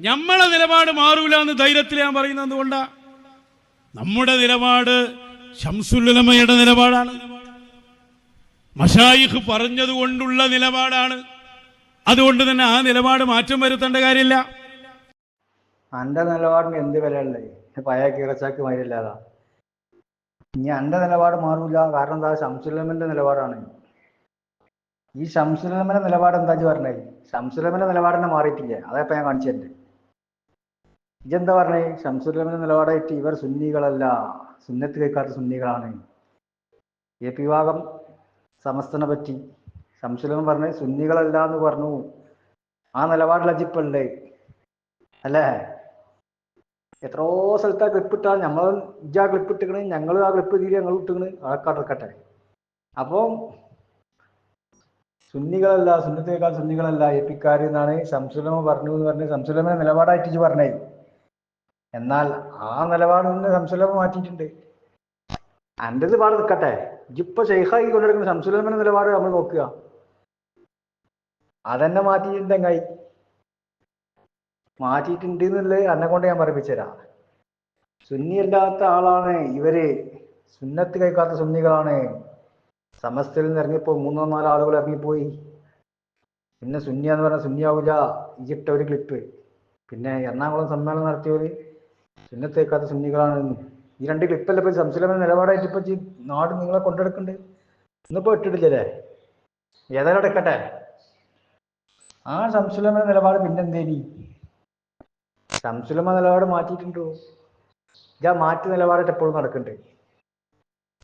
നമ്മളെ നിലപാട് മാറൂല എന്ന് ധൈര്യത്തിൽ ഞാൻ പറയുന്നത് എന്തുകൊണ്ടാ നമ്മുടെ നിലപാട് ഷംസുല്ലമയുടെ നിലപാടാണ്. മഷായിഖ് പറഞ്ഞതുകൊണ്ടുള്ള നിലപാടാണ്. അതുകൊണ്ട് തന്നെ ആ നിലപാട് മാറ്റം വരുത്തേണ്ട കാര്യമില്ല. എന്റെ നിലപാടിന് എന്ത് വിലയുള്ളത് പഴയ കീറച്ചാക്ക് മതിയില്ലാതാ ഇനി എന്റെ നിലപാട് മാറൂല. കാരണം എന്താ? ഷംസുലമന്റെ നിലപാടാണ്. ഈ ശംസുലമന്റെ നിലപാട് എന്താ പറഞ്ഞേ? ഷംസുലമന്റെ നിലപാട് തന്നെ മാറിയിട്ടില്ലേ? അതപ്പോ ഞാൻ കാണിച്ചു തരണ്ട് ഇജെന്താ പറഞ്ഞേ? ഷംസുലമന്റെ നിലപാടായിട്ട് ഇവർ സുന്നികളല്ല. സുന്നത്ത് കേൾക്കാത്ത സുന്നികളാണ്. എ പി വിഭാഗം സമസ്തനെ പറ്റി. ഷംസുലമൻ പറഞ്ഞ് സുന്നികളല്ല എന്ന് പറഞ്ഞു. ആ നിലപാടിൽ അജിപ്പല്ലേ അല്ലേ? എത്രയോ സ്ഥലത്താ ക്ലിപ്പ് ഇട്ടാ നമ്മൾ ഇജാ ക്ലിപ്പ് ഇട്ടിക്കണ് ഞങ്ങൾ ആ ക്ലിപ്പ് തീരെ ഞങ്ങൾ ഇട്ടിക്കണ് അതൊക്കെ എടുക്കട്ടെ അപ്പം സുന്നികളല്ല സുന്നത്തേക്കാൾ സുന്നികളല്ല എപ്പിക്കാർ എന്നാണ് ശംസുലമ പറഞ്ഞു എന്ന് പറഞ്ഞ് ശംസുലമ നിലപാടായിട്ട് പറഞ്ഞേ എന്നാൽ ആ നിലപാട് നിന്ന് ശംസുലമ മാറ്റിയിട്ടുണ്ട്. അന്റെ നിലപാട് നിൽക്കട്ടെ. ഇപ്പൊ ഷെയ്ഖായി കൊണ്ടെടുക്കുന്ന ശംസുലമന്റെ നിലപാട് നമ്മൾ നോക്കുക. അതെന്നെ മാറ്റിയിട്ടുണ്ടെങ്കിൽ മാറ്റിയിട്ടുണ്ട് എന്നുള്ളത് എന്നെ കൊണ്ട് ഞാൻ പറയിപ്പിച്ചു സുന്നി സുന്നിയല്ലാത്ത ആളാണ്. ഇവർ സുന്നത്ത് കഴിക്കാത്ത സുന്നികളാണ്. സമസ്തയിൽ നിന്ന് ഇറങ്ങിപ്പോ മൂന്നോ നാലോ ആളുകൾ ഇറങ്ങിപ്പോയി. പിന്നെ സുന്നി എന്ന് പറഞ്ഞാൽ സുന്നിയാവില്ല ഈജിപ്റ്റ് ഒരു ക്ലിപ്പ് പിന്നെ എറണാകുളം സമ്മേളനം നടത്തിയവര് സുന്നത്ത് സുന്നികളാണെന്നും ഈ രണ്ട് ക്ലിപ്പല്ല ഇപ്പൊ സംശലമെന്ന നിലപാടായിട്ട് ഇപ്പൊ നാട് നിങ്ങളെ കൊണ്ടെടുക്കണ്ട്? ഇന്നിപ്പോ ഇട്ടിട്ടില്ലേ ഏതായാലും എടുക്കട്ടെ. ആ സംശലമെന്ന നിലപാട് പിന്നെന്തേനി ശംസുലമ നിലപാട് മാറ്റിയിട്ടുണ്ടോ? ഇതാ മാറ്റി നിലപാടായിട്ട് എപ്പോഴും നടക്കണ്ട്.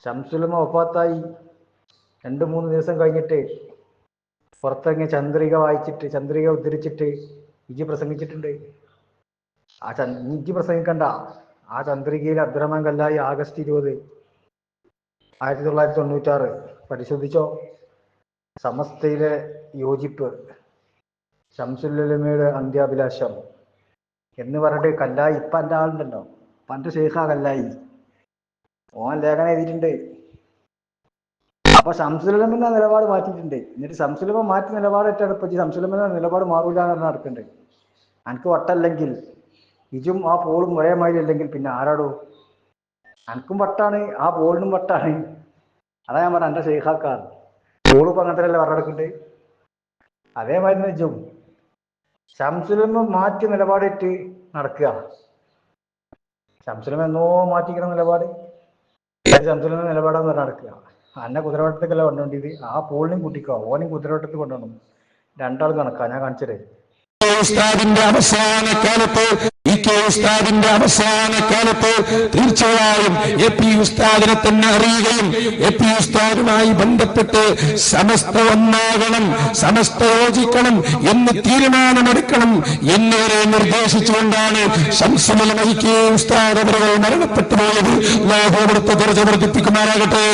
ശംസുലമ ഒപ്പാത്തായി രണ്ട് മൂന്ന് ദിവസം കഴിഞ്ഞിട്ട് പുറത്തിറങ്ങിയ ചന്ദ്രിക വായിച്ചിട്ട് ചന്ദ്രിക ഉദ്ധരിച്ചിട്ട് ഇജി പ്രസംഗിച്ചിട്ടുണ്ട്. ആ ചന്ദ്രിക്ക് പ്രസംഗിക്കണ്ട. ആ ചന്ദ്രികയിൽ അബ്ദുറഹ്മാൻ കല്ലായി ആഗസ്റ്റ് ഇരുപത് ആയിരത്തി തൊള്ളായിരത്തി തൊണ്ണൂറ്റാറ് പരിശോധിച്ചോ? സമസ്തയിലെ യോജിപ്പ്. ശംസുല്ലമയുടെ അന്ത്യാഭിലാഷം. എന്ന് പറഞ്ഞിട്ട് കല്ലായി ഇപ്പൊ എന്റെ ആളുണ്ടല്ലോ. പണ്ട് ഷെയ്ഖാ കല്ലായി. ഓൻ ലേഖനം എഴുതിയിട്ടുണ്ട്. അപ്പൊ ശംസുലമിന്റെ നിലപാട് മാറ്റിയിട്ടുണ്ട്. എന്നിട്ട് ശംസുലമ മാറ്റി നിലപാട് ഇപ്പൊ ശംസുലമിന്റെ നിലപാട് മാറൂല എന്ന് നടക്കുന്നുണ്ട് അനക്ക് വട്ടല്ലെങ്കിൽ ഇജും ആ പോളും ഒരേ മാതിരി അല്ലെങ്കിൽ പിന്നെ ആരാടോ? അനക്കും വട്ടാണ് ആ പോളിനും വട്ടാണ്. അതാ ഞാൻ പറഞ്ഞ എന്റെ ഷെയ്ഖാക്കാർ പോളും അങ്ങനത്തെ അല്ലേ പറഞ്ഞെടുക്കുന്നുണ്ട് അതേമാതിരി ഇജും. ശംസുലമ മാറ്റി നിലപാടിട്ട് നടക്കുക. ശംസുലമ എന്നോ മാറ്റിക്കുന്ന നിലപാട്. ശംസുലമ നിലപാടാന്ന് പറഞ്ഞ് നടക്കുക. അന്നെ കുതിരവട്ടത്തേക്കല്ല കൊണ്ടുപോണ്ടിയത് ആ പോളിനും കൂട്ടിക്കോ ഓനും കുതിരവട്ടത്തിൽ കൊണ്ടുപോകണം രണ്ടാൾ കണക്കാ ഞാൻ കാണിച്ചത് ഉസ്താദിന്റെ അവസാന കാലത്ത് ഉസ്താദിന്റെ അവസാന കാലത്ത്. തീർച്ചയായും എ പി ഉസ്താദിനെ തന്നെ അറിയുകയും എ പി ഉസ്താദുമായി ബന്ധപ്പെട്ട് സമസ്ത ഒന്നാകണം സമസ്ത യോജിക്കണം എന്ന് തീരുമാനമെടുക്കണം എന്നിവരെ നിർദ്ദേശിച്ചുകൊണ്ടാണ് ശംസമല വഹിക്കുകയും ഉസ്താദ് അവരുകൾ മരണപ്പെട്ടു പോയത്. ലോകോപുരത്തെ കുറച്ച് വർദ്ധിപ്പിക്കുമാറാകട്ടെ.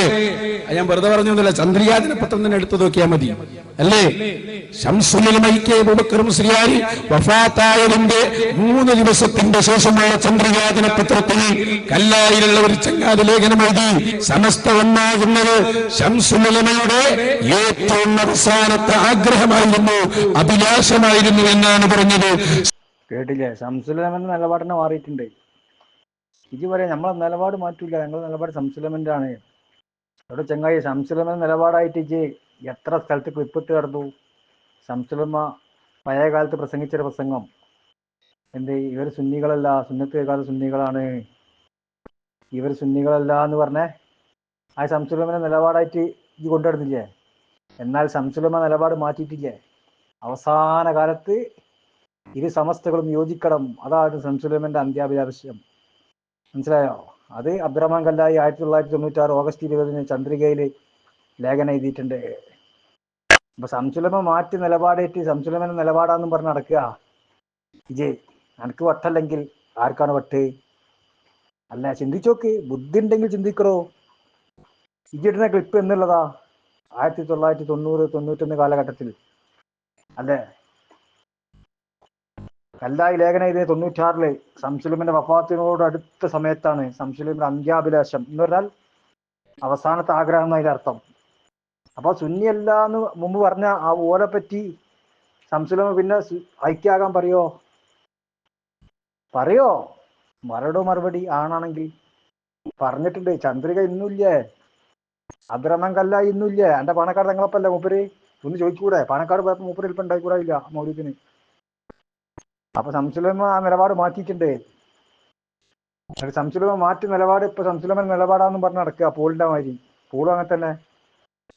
ഞാൻ വെറുതെ പറഞ്ഞൊന്നുമില്ല ചന്ദ്രിയാദിന പത്രം തന്നെ എടുത്തു നോക്കിയാൽ മതി. അല്ലേ? ശംസുലിൽ മൈക്കേ ബുബക്കറും ശ്രീയാരി വഫാത്തായതിന്റെ മൂന്ന് ദിവസത്തിന്റെ ശേഷമുള്ള ചന്ദ്രയാതന പത്രത്തിൽ കല്ലായിലുള്ള ഒരു ചങ്ങാതി ലേഖനം എഴുതി സമസ്ത ഒന്നാകുന്നത് ശംസുമലമയുടെ ഏറ്റവും അവസാനത്തെ ആഗ്രഹമായിരുന്നു അഭിലാഷമായിരുന്നു എന്നാണ് പറഞ്ഞത്. കേട്ടില്ലേ? ശംസുലമന്റെ നിലപാടിനെ മാറിയിട്ടുണ്ട്. ഇത് പറയാം നമ്മളെ നിലപാട് മാറ്റൂല. ഞങ്ങളുടെ നിലപാട് ശംസുലമന്റെ ആണ് അവിടെ ചങ്ങായി ശംസുലമന്റെ നിലപാടായിട്ട് ഇജ് എത്ര സ്ഥലത്ത് ക്ലിപ്പിട്ട് കിടന്നു? ശംസുലമ്മ പഴയ കാലത്ത് പ്രസംഗിച്ചൊരു പ്രസംഗം. എന്ത്? ഇവർ സുന്നികളല്ല. സുന്നത്ത് കേൾക്കാത്ത സുന്നികളാണ്. ഇവർ സുന്നികളല്ല എന്ന് പറഞ്ഞേ ആ ശംസുലമന്റെ നിലപാടായിട്ട് ഇത് കൊണ്ടുവരുന്നില്ലേ എന്നാൽ ശംസുലമ്മ നിലപാട് മാറ്റിയിട്ടില്ലേ? അവസാന കാലത്ത് ഇരു സമസ്തകളും യോജിക്കണം. അതാണ് സംസുലമന്റെ അന്ത്യാഭിലാവശ്യം മനസ്സിലായോ? അത് അബ്ദുറഹ്മാൻ കല്ലായി ആയിരത്തി തൊള്ളായിരത്തി തൊണ്ണൂറ്റാറ് ഓഗസ്റ്റ് ഇരുപതിന് ചന്ദ്രികയിൽ ലേഖനം എഴുതിയിട്ടുണ്ട്. അപ്പൊ സംസുലമ മാറ്റി നിലപാടേറ്റ് സംസുലമന്റെ നിലപാടാന്നും പറഞ്ഞ് നടക്കുക. ഇജയ് എനിക്ക് വട്ടല്ലെങ്കിൽ ആർക്കാണ് വട്ട്? അല്ല ചിന്തിച്ചോക്ക്. ബുദ്ധി ഉണ്ടെങ്കിൽ ചിന്തിക്കറോ? ഇജിടുന്ന ക്ലിപ്പ് എന്നുള്ളതാ. ആയിരത്തി തൊള്ളായിരത്തി തൊണ്ണൂറ് തൊണ്ണൂറ്റൊന്ന് കാലഘട്ടത്തിൽ. അല്ലേ? കല്ലായി ലേഖന ഇത് തൊണ്ണൂറ്റാറിൽ സംസുലിമിന്റെ വഫാത്തിനോട് അടുത്ത സമയത്താണ് സംസുലിമിന്റെ അന്ത്യാഭിലാഷം എന്ന് പറഞ്ഞാൽ അവസാനത്തെ ആഗ്രഹം എന്നതിന്റെ അർത്ഥം. അപ്പൊ സുന്നിയല്ല എന്ന് മുമ്പ് പറഞ്ഞ ആ ഓലെ പറ്റി സംസുലിമ പിന്നെ ഐക്യാകാൻ പറയോ? പറയോ? മറുപടി മറുപടി ആണാണെങ്കിൽ. പറഞ്ഞിട്ടുണ്ട്. ചന്ദ്രിക ഇന്നുമില്ലേ അബ്രഹ്മൻ കല്ല ഇന്നുമില്ലേ എന്റെ പാണക്കാട് തങ്ങളപ്പല്ലേ മൂപ്പര്? ഒന്ന് ചോദിക്കൂടെ? പാണക്കാട് പോയപ്പോ മൂപ്പര് ഇപ്പം ഉണ്ടായിക്കൂടാ ഇല്ല മൗര്യത്തിന് അപ്പൊ സംസുലമ ആ നിലപാട് മാറ്റിയിട്ടുണ്ട്. സംശുലമ മാറ്റി നിലപാട് ഇപ്പൊ സംസുലമൻ നിലപാടാന്നും പറഞ്ഞ നടക്കുക. പോളിന്റെ മാതിരി. പോളും അങ്ങനെ തന്നെ.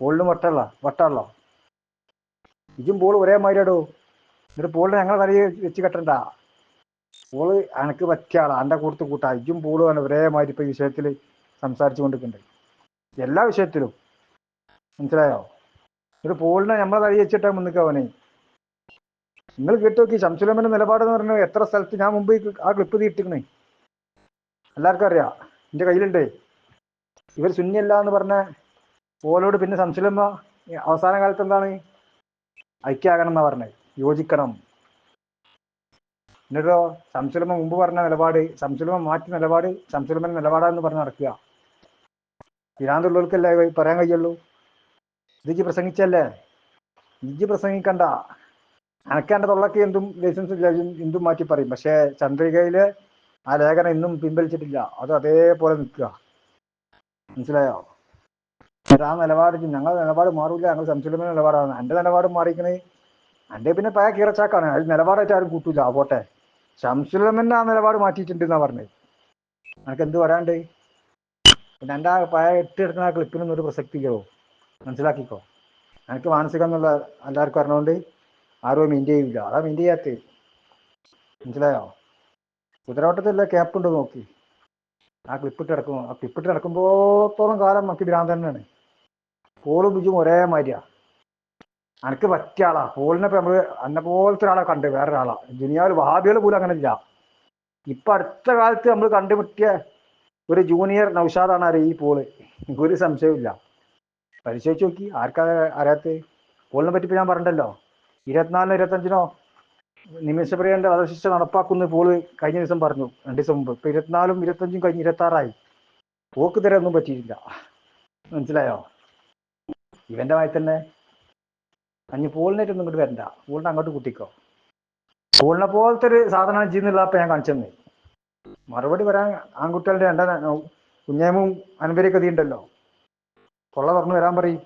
പോളിനും വട്ടല്ല വട്ടല്ലോ ഇതും പോൾ ഒരേ മാതിരിയാടോ എന്നിട്ട് പോളിനെ ഞങ്ങളെ തലയിൽ വെച്ച് കെട്ടണ്ട. പോൾ അനക്ക് പറ്റിയ ആളാ. എന്റെ കൂട്ടത്ത് കൂട്ടാ. ഇജ്ജും പോളും ആണ് ഒരേ മാതിരി ഇപ്പൊ വിഷയത്തിൽ സംസാരിച്ചു കൊണ്ടിരിക്കുന്നുണ്ട് എല്ലാ വിഷയത്തിലും. മനസ്സിലായോ? ഒരു പോളിനെ നമ്മളെ തടി വെച്ചിട്ടാ മുന്നിക്ക് അവനെ നിങ്ങൾ കേട്ടു നോക്കി ശംസുലമന്റെ നിലപാട് എന്ന് പറഞ്ഞാൽ എത്ര സ്ഥലത്ത് ഞാൻ മുമ്പ് ആ ക്ലിപ്പ് തീട്ടിക്കണേ എല്ലാവർക്കും അറിയാം. എന്റെ കയ്യിലുണ്ട്. ഇവർ ശൂന്യല്ല എന്ന് പറഞ്ഞ പോലോട് പിന്നെ സംശയമ്മ അവസാന കാലത്ത് എന്താണ്? ഐക്യാകണം എന്നാ പറഞ്ഞത് യോജിക്കണം. എന്നിട്ടോ സംശുലമ മുമ്പ് പറഞ്ഞ നിലപാട് സംശുലമ മാറ്റി നിലപാട് സംശുലമൻ നിലപാടാന്ന് പറഞ്ഞ് നടക്കുക. തിരാന്തുള്ളവർക്കല്ലേ ഇത് പറയാൻ കഴിയുള്ളൂ? ഇതിക്ക് പ്രസംഗിച്ചല്ലേ? ഇജ്ജ് പ്രസംഗിക്കണ്ട. അനക്കാന്റെ തൊള്ളക്ക് എന്തും ലൈസൻസ് എന്തും മാറ്റി പറയും. പക്ഷേ ചന്ദ്രികയിൽ ആ ലേഖനം ഇന്നും പിൻവലിച്ചിട്ടില്ല. അത് അതേപോലെ നിൽക്കുക. മനസ്സിലായോ? ആ നിലപാട് ഞങ്ങളുടെ നിലപാട് മാറില്ല ഞങ്ങൾ സംശുലമ നിലപാടാണ്. എന്റെ നിലപാട് മാറിക്കണേ എന്റെ പിന്നെ പഴയ കീറച്ചാക്കാണ്. അതിൽ നിലപാടായിട്ട് ആരും കൂട്ടൂല. ആ പോട്ടെ. ശംസുലമന്റെ ആ നിലപാട് മാറ്റിയിട്ടുണ്ട് എന്നാ പറഞ്ഞത്. നിനക്ക് എന്ത് വരാണ്ട് പിന്നെ എന്റെ ആ പഴയ ഇട്ടെടുക്കുന്ന ആ ക്ലിപ്പിനൊന്നും ഒരു പ്രസക്തിയോ മനസ്സിലാക്കിക്കോ? എനിക്ക് മാനസികം എന്നുള്ള എല്ലാവർക്കും അറിഞ്ഞുകൊണ്ട് ആരും മെയിന്റ് ചെയ്യില്ല അതാ മെയിന്റ് ചെയ്യാത്ത മനസ്സിലായോ? കുതിരവട്ടത്തിലെ ക്യാപ്പ് ഉണ്ട് നോക്കി. ആ ക്ലിപ്പിട്ട് കിടക്കും ആ ക്ലിപ്പിട്ട് കിടക്കുമ്പോത്തോളം കാലം നമുക്ക് ഭ്രാന്ത് തന്നെയാണ്. പോളും ബിജും ഒരേ മാതിരിയാ അനക്ക് പറ്റിയ ആളാ. പോളിനെ ഇപ്പൊ നമ്മൾ അന്നെ പോലത്തെ ഒരാളെ കണ്ട് വേറൊരാളാ. ദുനിയാവിൽ വഹാബികൾ പോലും അങ്ങനെ ഇല്ല ഇപ്പൊ അടുത്ത കാലത്ത് നമ്മൾ കണ്ടുമുട്ടിയ ഒരു ജൂനിയർ നൗഷാദാണ് അറിയ ഈ പോൾ. ഒരു സംശയവും പരിശോധിച്ച് നോക്കി. ആർക്കാ അറിയാത്ത? പോളിനെ പറ്റി ഞാൻ പറഞ്ഞല്ലോ. ഇരുപത്തിനാലിനോ ഇരുപത്തഞ്ചിനോ നിമിഷപ്രിയന്റെ വധശിക്ഷ നടപ്പാക്കുന്ന പോൾ കഴിഞ്ഞ ദിവസം പറഞ്ഞു. രണ്ട് ദിവസം മുമ്പ്. ഇപ്പൊ ഇരുപത്തിനാലും ഇരുപത്തഞ്ചും കഴിഞ്ഞ് ഇരുപത്തി ആറായി പോക്ക് തരാൻ ഒന്നും പറ്റിയിട്ടില്ല. മനസ്സിലായോ? ഇവന്റെ വായി തന്നെ അഞ്ഞ് പോളിനായിട്ടൊന്നും ഇങ്ങോട്ട് വരണ്ട. പോളിനെ അങ്ങോട്ട് കുത്തിക്കോ. പോളിനെ പോലത്തെ ഒരു സാധനം ചെയ്യുന്നില്ല അപ്പൊ ഞാൻ കാണിച്ചെന്ന്. മറുപടി വരാൻ ആൺകുട്ടികളുടെ രണ്ട കുഞ്ഞേമും അൻപരൊക്കെ തീണ്ടല്ലോ കൊള്ള തുറന്നു വരാൻ പറയും.